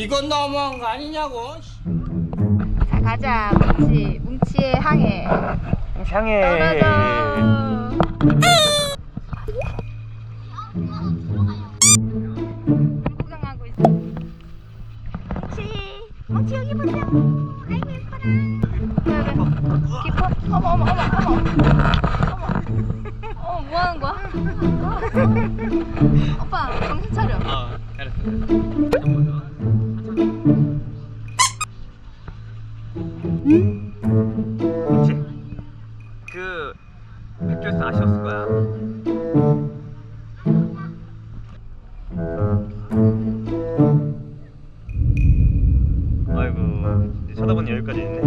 이건 너무한 거 아니냐고. 자 가자. 뭉치 뭉치의 항해. 향해. 떨어져. 구경하고 있어. 뭉치 뭉치 여기 보자 아이고 예뻐라 그래 그래 깊어 어머 어머 어머 어머. 어머 어 뭐하는 거야? 오빠 정신 차려. 어, 잘했어. 그치? 그 학교에서 아쉬웠을 거야 아이고 이제 쳐다보니 여기까지 있네